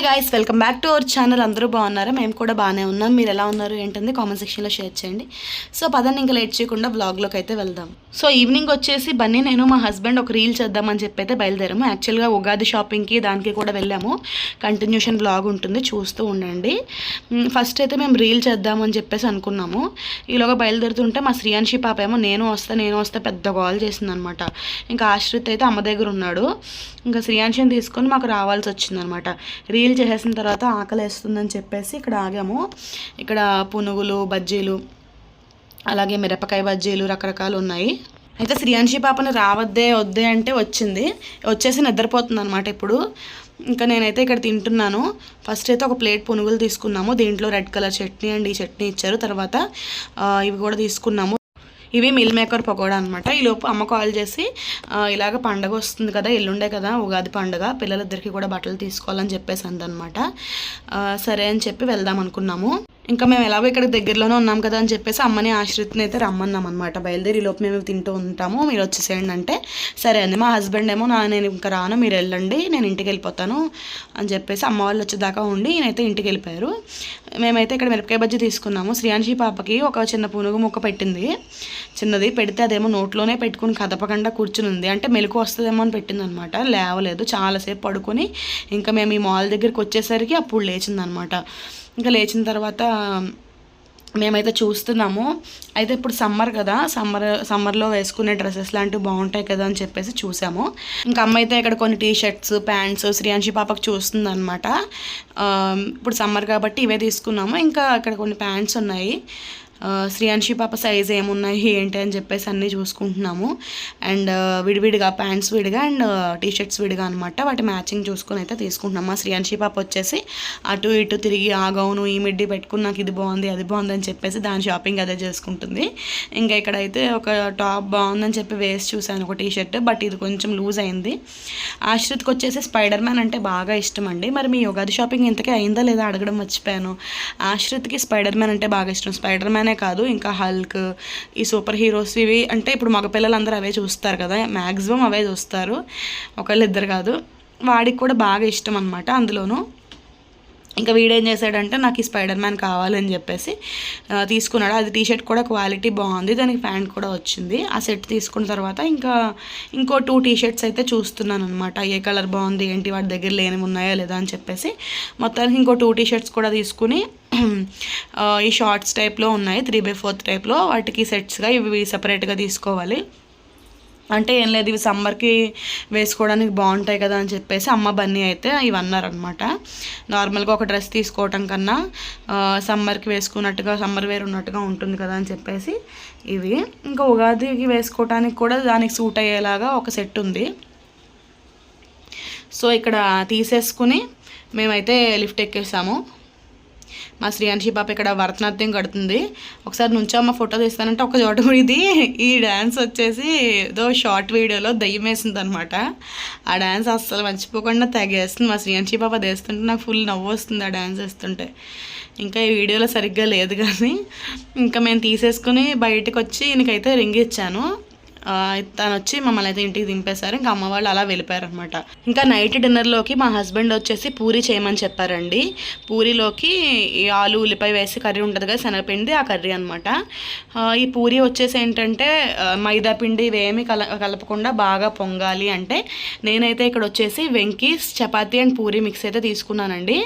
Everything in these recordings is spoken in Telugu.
Hi guys welcome back to our channel అందరూ బాగున్నారా? మేము కూడా బాగానే ఉన్నాం. మీరు ఎలా ఉన్నారు ఏంటంది? కామెంట్ సెక్షన్లో షేర్ చేయండి. సో పదండి ఇంకా లేట్ చేయకుండా బ్లాగ్లోకి అయితే వెళ్దాం. సో ఈవినింగ్ వచ్చేసి బన్నీ నేను మా హస్బెండ్ ఒక రీల్ చేద్దామని చెప్పి అయితే బయలుదేరాము యాక్చువల్గా ఉగాది షాపింగ్కి దానికి కూడా వెళ్ళాము. కంటిన్యూషన్ బ్లాగ్ ఉంటుంది చూస్తూ ఉండండి. ఫస్ట్ అయితే మేము రీల్ చేద్దామని చెప్పేసి అనుకున్నాము. ఈలోగా బయలుదేరుతుంటే మా శ్రీయాన్షి పాప ఏమో నేను వస్తా నేను వస్తే పెద్ద కాల్ చేసింది అనమాట ఇంకా ఆశ్రిత్ అయితే అమ్మ దగ్గర ఉన్నాడు. ఇంకా శ్రీయాన్షిని తీసుకొని మాకు రావాల్సి వచ్చిందనమాట. రీల్ చేసేసిన తర్వాత ఆకలి వేస్తుందని చెప్పేసి ఇక్కడ ఆగాము. ఇక్కడ పునుగులు బజ్జీలు అలాగే మిరపకాయ బజ్జీలు రకరకాలు ఉన్నాయి. అయితే శ్రీయాంశి పాపని రావద్దే వద్దే అంటే వచ్చింది. వచ్చేసి నిద్రపోతుంది అనమాట ఇప్పుడు. ఇంకా నేనైతే ఇక్కడ తింటున్నాను. ఫస్ట్ అయితే ఒక ప్లేట్ పునుగులు తీసుకున్నాము. దీంట్లో రెడ్ కలర్ చట్నీ అండ్ ఈ చట్నీ ఇచ్చారు. తర్వాత ఇవి కూడా తీసుకున్నాము. ఇవి మిల్ మేకర్ పకోడా అనమాట ఈలోపు అమ్మ కాల్ చేసి ఇలాగ పండగ వస్తుంది కదా ఎల్లుండే కదా ఉగాది పండగ పిల్లలిద్దరికి కూడా బట్టలు తీసుకోవాలని చెప్పేసి అందనమాట సరే అని చెప్పి వెళ్దాం అనుకున్నాము. ఇంకా మేము ఎలాగో ఇక్కడ దగ్గరలోనే ఉన్నాం కదా అని చెప్పేసి అమ్మని ఆశ్రిత్ని అయితే రమ్మన్నాం అనమాట బయలుదేరి లోపు మేము తింటూ ఉంటాము. మీరు వచ్చేసేయండి అంటే సరే అండి మా హస్బెండ్ ఏమో నా నేను ఇంకా రాను మీరు వెళ్ళండి నేను ఇంటికి వెళ్ళిపోతాను అని చెప్పేసి అమ్మ వాళ్ళు వచ్చేదాకా ఉండి నేనైతే ఇంటికి వెళ్ళిపోయారు. మేమైతే ఇక్కడ మిరపకాయ బజ్జీ తీసుకున్నాము. శ్రీయాంశి పాపకి ఒక చిన్న పునుగు మొక్క పెట్టింది. చిన్నది పెడితే అదేమో నోట్లోనే పెట్టుకుని కదపకుండా కూర్చుని ఉంది అంటే మెలకు వస్తుందేమో అని పెట్టింది అనమాట లేవలేదు. చాలాసేపు పడుకొని ఇంకా మేము ఈ మాల్ దగ్గరికి వచ్చేసరికి అప్పుడు లేచిందనమాట ఇంకా లేచిన తర్వాత మేమైతే చూస్తున్నాము. అయితే ఇప్పుడు సమ్మర్ కదా సమ్మర్ సమ్మర్లో వేసుకునే డ్రెస్సెస్ లాంటివి బాగుంటాయి కదా అని చెప్పేసి చూసాము. ఇంకా అమ్మ అయితే ఇక్కడ కొన్ని టీ షర్ట్స్ ప్యాంట్స్ శ్రీయాంశి పాపకు చూస్తుంది ఇప్పుడు సమ్మర్ కాబట్టి ఇవే తీసుకున్నాము. ఇంకా ఇక్కడ కొన్ని ప్యాంట్స్ ఉన్నాయి. శ్రీయాన్షి పాప సైజ్ ఏమున్నాయి ఏంటి అని చెప్పేసి అన్నీ చూసుకుంటున్నాము. అండ్ విడివిడిగా ప్యాంట్స్ విడిగా అండ్ టీ షర్ట్స్ విడిగా అనమాట వాటి మ్యాచింగ్ చూసుకొని అయితే తీసుకుంటున్నాం. మా శ్రీయాన్షి పాప వచ్చేసి అటు ఇటు తిరిగి ఆ గౌను ఈ మిడ్డి పెట్టుకుని నాకు ఇది బాగుంది అది బాగుంది అని చెప్పేసి దాని షాపింగ్ అదే చేసుకుంటుంది. ఇంకా ఇక్కడైతే ఒక టాప్ బాగుందని చెప్పి వేసి చూశాను ఒక టీషర్ట్ బట్ ఇది కొంచెం లూజ్ అయింది. ఆశ్రిత్కి వచ్చేసి స్పైడర్ మ్యాన్ అంటే బాగా ఇష్టం అండి. మరి మీ యుగాది షాపింగ్ ఇంతకే అయిందా లేదా అడగడం మర్చిపోయాను. ఆశ్రిత్కి స్పైడర్ మ్యాన్ అంటే బాగా ఇష్టం. స్పైడర్ మ్యాన్ కాదు. ఇంకా హల్క్ ఈ సూపర్ హీరోస్ ఇవి అంటే ఇప్పుడు మగ పిల్లలందరూ అవే చూస్తారు కదా. మ్యాక్సిమం అవే చూస్తారు. ఒకళ్ళు ఇద్దరు కాదు. వాడికి కూడా బాగా ఇష్టం అనమాట అందులోనూ. ఇంకా వీడేం చేశాడంటే నాకు ఈ స్పైడర్ మ్యాన్ కావాలని చెప్పేసి తీసుకున్నాడు. అది టీ షర్ట్ కూడా క్వాలిటీ బాగుంది. దానికి ప్యాంట్ కూడా వచ్చింది. ఆ సెట్ తీసుకున్న తర్వాత ఇంకా ఇంకో టూ టీ షర్ట్స్ అయితే చూస్తున్నాను అనమాట ఏ కలర్ బాగుంది? ఏంటి? వాటి దగ్గర లేనివి ఉన్నాయా లేదా? అని చెప్పేసి మొత్తానికి ఇంకో టూ టీ షర్ట్స్ కూడా తీసుకుని ఈ షార్ట్స్ టైప్లో ఉన్నాయి త్రీ బై ఫోర్త్ టైప్లో. వాటికి సెట్స్గా ఇవి సపరేట్గా తీసుకోవాలి. అంటే ఏం లేదు ఇవి సమ్మర్కి వేసుకోవడానికి బాగుంటాయి కదా అని చెప్పేసి అమ్మ బన్నీ అయితే ఇవి అన్నారనమాట నార్మల్గా ఒక డ్రెస్ తీసుకోవటం కన్నా సమ్మర్కి వేసుకున్నట్టుగా సమ్మర్ వేర్ ఉన్నట్టుగా ఉంటుంది కదా అని చెప్పేసి ఇవి. ఇంకా ఉగాదికి వేసుకోవటానికి కూడా దానికి సూట్ అయ్యేలాగా ఒక సెట్ ఉంది. సో ఇక్కడ తీసేసుకుని మేమైతే లిఫ్ట్ ఎక్కేసాము. మా శ్రీయాన్షి పాప ఇక్కడ భరతనాట్యం కడుతుంది. ఒకసారి నుంచమ్మ ఫోటో తీస్తానంటే ఒక చోట ఇది. ఈ డ్యాన్స్ వచ్చేసి ఏదో షార్ట్ వీడియోలో దయ్యం వేసింది అనమాట ఆ డ్యాన్స్ అస్సలు మర్చిపోకుండా తెగేస్తుంది మా శ్రీయాన్షి పాప. అది వేస్తుంటే నాకు ఫుల్ నవ్వు వస్తుంది ఆ డ్యాన్స్ వేస్తుంటే. ఇంకా ఈ వీడియోలో సరిగ్గా లేదు కానీ ఇంకా మేము తీసేసుకుని బయటకు వచ్చి ఈయనకైతే రింగ్ ఇచ్చాను. తను వచ్చి మమ్మల్ని అయితే ఇంటికి దింపేశారు. ఇంకా అమ్మ వాళ్ళు అలా వెళ్ళిపోయారు అనమాట ఇంకా నైట్ డిన్నర్లోకి మా హస్బెండ్ వచ్చేసి పూరి చేయమని చెప్పారండి. పూరిలోకి ఈ ఆలు ఉల్లిపాయ వేసి కర్రీ ఉంటుంది కదా శనగపిండి ఆ కర్రీ అనమాట ఈ పూరి వచ్చేసి ఏంటంటే మైదా పిండి ఇవేమి కల కలపకుండా బాగా పొంగాలి అంటే నేనైతే ఇక్కడ వచ్చేసి వెంకీస్ చపాతీ అండ్ పూరి మిక్స్ అయితే తీసుకున్నానండి.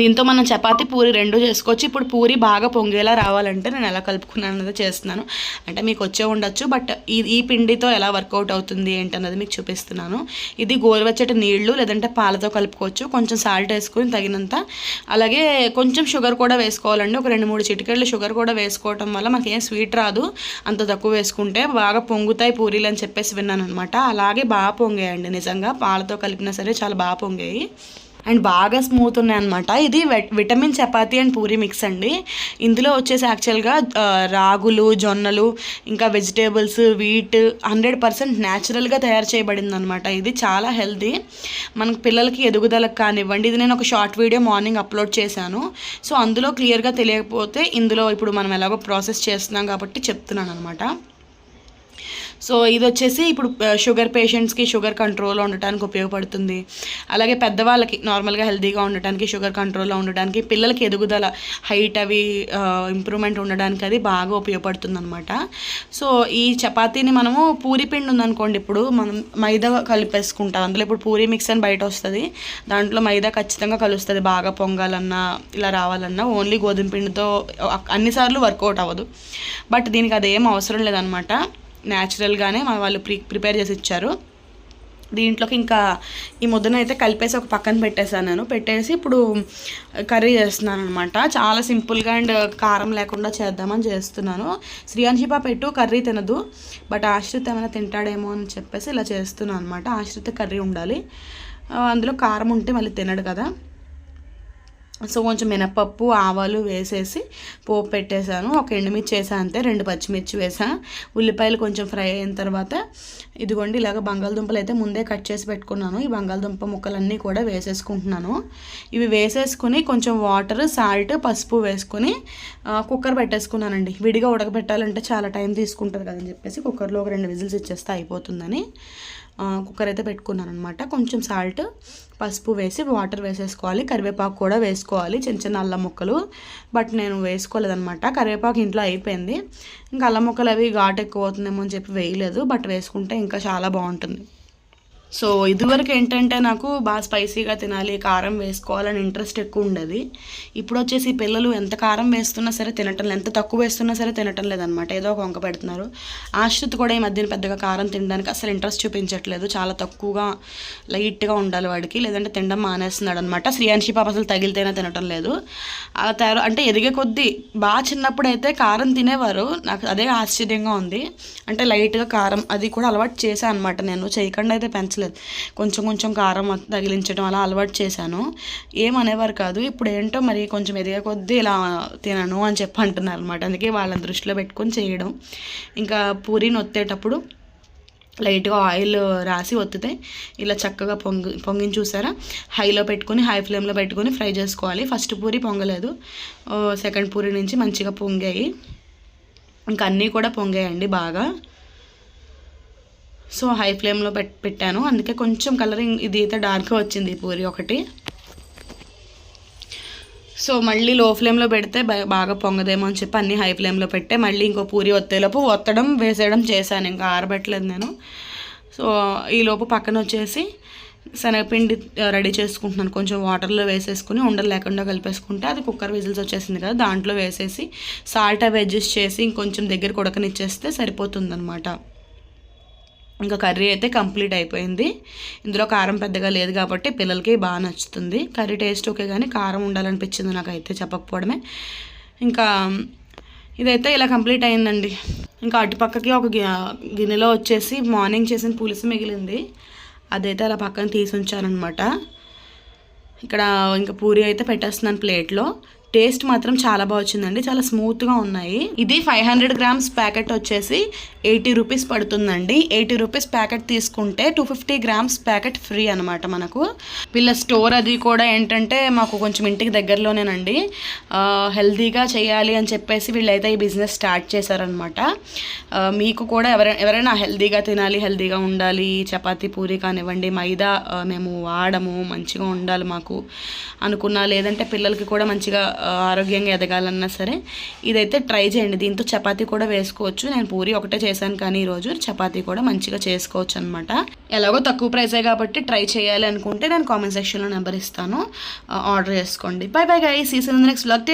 దీంతో మనం చపాతీ పూరి రెండు చేసుకోవచ్చు. ఇప్పుడు పూరి బాగా పొంగేలా రావాలంటే నేను ఎలా కలుపుకున్నాను అన్నది చేస్తున్నాను. అంటే మీకు వచ్చే ఉండొచ్చు బట్ ఈ ఈ పిండితో ఎలా వర్కౌట్ అవుతుంది ఏంటన్నది మీకు చూపిస్తున్నాను. ఇది గోరువెచ్చటి నీళ్ళు లేదంటే పాలతో కలుపుకోవచ్చు. కొంచెం సాల్ట్ వేసుకొని తగినంత. అలాగే కొంచెం షుగర్ కూడా వేసుకోవాలండి. ఒక రెండు మూడు చిటికెళ్ళు షుగర్ కూడా వేసుకోవటం వల్ల మనకి ఏం స్వీట్ రాదు. అంత తక్కువ వేసుకుంటే బాగా పొంగుతాయి పూరీలు అని చెప్పేసి విన్నాను అనమాట అలాగే బాగా పొంగాయండి. నిజంగా పాలతో కలిపినా సరే చాలా బాగా పొంగాయి. అండ్ బాగా స్మూత్ ఉన్నాయన్నమాట. ఇది vitamin chapati and puri mix అండి. ఇందులో వచ్చేసి యాక్చువల్గా రాగులు జొన్నలు ఇంకా వెజిటేబుల్స్ వీట్ హండ్రెడ్ పర్సెంట్ న్యాచురల్గా తయారు చేయబడింది అనమాట ఇది చాలా హెల్తీ. మనకి పిల్లలకి ఎదుగుదలకు కానివ్వండి ఇది నేను ఒక షార్ట్ వీడియో మార్నింగ్ అప్లోడ్ చేశాను. సో అందులో క్లియర్గా తెలియకపోతే ఇందులో ఇప్పుడు మనం ఎలాగో ప్రాసెస్ చేస్తున్నాం కాబట్టి చెప్తున్నాను అనమాట సో ఇది వచ్చేసి ఇప్పుడు షుగర్ పేషెంట్స్కి షుగర్ కంట్రోల్లో ఉండటానికి ఉపయోగపడుతుంది. అలాగే పెద్దవాళ్ళకి నార్మల్గా హెల్తీగా ఉండటానికి షుగర్ కంట్రోల్లో ఉండటానికి పిల్లలకి ఎదుగుదల హైట్ అవి ఇంప్రూవ్మెంట్ ఉండడానికి అది బాగా ఉపయోగపడుతుంది అనమాట సో ఈ చపాతీని మనము పూరి పిండి ఉందనుకోండి ఇప్పుడు మనం మైదా కలిపేసుకుంటాం. అందులో ఇప్పుడు పూరి మిక్స్ అని బయట వస్తుంది. దాంట్లో మైదా ఖచ్చితంగా కలుస్తుంది. బాగా పొంగాలన్నా ఇలా రావాలన్నా ఓన్లీ గోధుమ పిండితో అన్నిసార్లు వర్కౌట్ అవ్వదు. బట్ దీనికి అదేం అవసరం లేదనమాట న్యాచురల్గానే మా వాళ్ళు ప్రి ప్రిపేర్ చేసి ఇచ్చారు. దీంట్లోకి ఇంకా ఈ ముద్దను అయితే కలిపేసి ఒక పక్కన పెట్టేశాను నేను. పెట్టేసి ఇప్పుడు కర్రీ చేస్తున్నాను అనమాట చాలా సింపుల్గా అండ్ కారం లేకుండా చేద్దామని చేస్తున్నాను. శ్రీయాన్షి పాప ఎటు కర్రీ తినదు బట్ ఆశ్రిత్ ఏమైనా తింటాడేమో అని చెప్పేసి ఇలా చేస్తున్నాను అనమాట ఆశ్రిత కర్రీ ఉండాలి. అందులో కారం ఉంటే మళ్ళీ తినడు కదా. సో కొంచెం మినపప్పు ఆవాలు వేసేసి పోపు పెట్టేశాను. ఒక ఎండుమిర్చి వేసా అంతే రెండు పచ్చిమిర్చి వేసా. ఉల్లిపాయలు కొంచెం ఫ్రై అయిన తర్వాత ఇదిగోండి ఇలాగ బంగాళదుంపలు అయితే ముందే కట్ చేసి పెట్టుకున్నాను. ఈ బంగాళదుంప ముక్కలన్నీ కూడా వేసేసుకుంటున్నాను. ఇవి వేసేసుకుని కొంచెం వాటర్ సాల్ట్ పసుపు వేసుకుని కుక్కర్ పెట్టేసుకున్నానండి. విడిగా ఉడకబెట్టాలంటే చాలా టైం తీసుకుంటుంది కదని చెప్పేసి కుక్కర్లో ఒక రెండు విజిల్స్ ఇచ్చేస్తే అయిపోతుందని. కుక్కర్ అయితే పెట్టుకున్నాను అనమాట కొంచెం సాల్ట్ పసుపు వేసి వాటర్ వేసేసుకోవాలి. కరివేపాకు కూడా వేసుకోవాలి చిన్న చిన్న అల్లం ముక్కలు. బట్ నేను వేసుకోలేదనమాట కరివేపాకు ఇంట్లో అయిపోయింది. ఇంకా అల్లం ముక్కలు అవి ఘాటు ఎక్కువ అవుతుందేమో అని చెప్పి వేయలేదు. బట్ వేసుకుంటే ఇంకా చాలా బాగుంటుంది. సో ఇదివరకు ఏంటంటే నాకు బాగా స్పైసీగా తినాలి కారం వేసుకోవాలని ఇంట్రెస్ట్ ఎక్కువ ఉండేది. ఇప్పుడు వచ్చేసి పిల్లలు ఎంత కారం వేస్తున్నా సరే తినటం లేదు ఎంత తక్కువ వేస్తున్నా సరే తినటం లేదనమాట. ఏదో ఒక వంక పెడుతున్నారు. ఆశ్రిత్ కూడా ఈ మధ్యన పెద్దగా కారం తినడానికి అసలు ఇంట్రెస్ట్ చూపించట్లేదు. చాలా తక్కువగా లైట్గా ఉండాలి వాడికి. లేదంటే తినడం మానేస్తున్నాడు అనమాట శ్రీయాన్షి పాప అసలు తగిలితేనే తినటం లేదు. అలా తయారు అంటే ఎదిగే కొద్దీ బాగా చిన్నప్పుడు అయితే కారం తినేవారు. నాకు అదే ఆశ్చర్యంగా ఉంది. అంటే లైట్గా కారం అది కూడా అలవాటు చేశాను అనమాట నేను. చేయకుండా అయితే పెంచలేదు. కొంచెం కొంచెం కారం తగిలించడం అలా అలవాటు చేశాను. ఏమనేవారు కాదు ఇప్పుడు ఏంటో మరి కొంచెం ఎదిగే కొద్దీ ఇలా తినను అని చెప్పి అంటున్నారు అనమాట అందుకే వాళ్ళని దృష్టిలో పెట్టుకొని చేయడం. ఇంకా పూరీని ఒత్తేటప్పుడు లైట్గా ఆయిల్ రాసి ఒత్తితే ఇలా చక్కగా పొంగి పొంగిని చూసారా? హైలో పెట్టుకొని హై ఫ్లేమ్లో పెట్టుకొని ఫ్రై చేసుకోవాలి. ఫస్ట్ పూరి పొంగలేదు. సెకండ్ పూరి నుంచి మంచిగా పొంగాయి. ఇంకా అన్నీ కూడా పొంగాయండి బాగా. సో హై ఫ్లేమ్లో పెట్ పెట్టాను. అందుకే కొంచెం కలరింగ్ ఇది అయితే డార్క్గా వచ్చింది ఈ పూరి ఒకటి. సో మళ్ళీ లో ఫ్లేమ్లో పెడితే బాగా పొంగదేమో అని చెప్పి అన్ని హై ఫ్లేమ్లో పెట్టే మళ్ళీ ఇంకో పూరి ఒత్తేలోపు ఒత్తడం వేసేయడం చేశాను. ఇంకా ఆరబెట్టలేదు నేను. సో ఈలోపు పక్కన వచ్చేసి శనగపిండి రెడీ చేసుకుంటున్నాను. కొంచెం వాటర్లో వేసేసుకుని ఉండలు లేకుండా కలిపేసుకుంటే అది కుక్కర్ విజిల్స్ వచ్చేసింది కదా దాంట్లో వేసేసి సాల్ట్ అవి అడ్జస్ట్ చేసి ఇంకొంచెం దగ్గర ఉడకనిచ్చేస్తే సరిపోతుందనమాట ఇంకా కర్రీ అయితే కంప్లీట్ అయిపోయింది. ఇందులో కారం పెద్దగా లేదు కాబట్టి పిల్లలకి బాగా నచ్చుతుంది. కర్రీ టేస్ట్ ఓకే కానీ కారం ఉండాలనిపించింది నాకైతే చెప్పకపోవడమే. ఇంకా ఇదైతే ఇలా కంప్లీట్ అయిందండి. ఇంకా అటుపక్కకి ఒక గి- గిన్నెలో వచ్చేసి మార్నింగ్ చేసిన పులుసు మిగిలింది. అదైతే అలా పక్కన తీసి ఉంచానమాట ఇక్కడ ఇంకా పూరి అయితే పెట్టేస్తున్నాను ప్లేట్లో. టేస్ట్ మాత్రం చాలా బాగా వచ్చిందండి. చాలా స్మూత్గా ఉన్నాయి. ఇది ఫైవ్ హండ్రెడ్ గ్రామ్స్ ప్యాకెట్ వచ్చేసి ఎయిటీ రూపీస్ పడుతుందండి. ఎయిటీ రూపీస్ ప్యాకెట్ తీసుకుంటే two fifty grams packet free అనమాట మనకు. వీళ్ళ స్టోర్ అది కూడా ఏంటంటే మాకు కొంచెం ఇంటికి దగ్గరలోనేనండి. హెల్తీగా చేయాలి అని చెప్పేసి వీళ్ళైతే ఈ బిజినెస్ స్టార్ట్ చేశారనమాట మీకు కూడా ఎవరైనా ఎవరైనా హెల్తీగా తినాలి హెల్తీగా ఉండాలి చపాతీ పూరి కానివ్వండి మైదా మేము వాడము మంచిగా ఉండాలి మాకు అనుకున్నా లేదంటే పిల్లలకి కూడా మంచిగా ఆరోగ్యంగా ఎదగాలన్నా సరే ఇదైతే ట్రై చేయండి. దీంతో చపాతీ కూడా వేసుకోవచ్చు. నేను పూరి ఒకటే చేశాను కానీ ఈరోజు చపాతీ కూడా మంచిగా చేసుకోవచ్చు అనమాట ఎలాగో తక్కువ ప్రైజే కాబట్టి ట్రై చేయాలి అనుకుంటే నేను కామెంట్ సెక్షన్లో నెంబర్ ఇస్తాను. ఆర్డర్ చేసుకోండి. Bye bye I see you in next blog.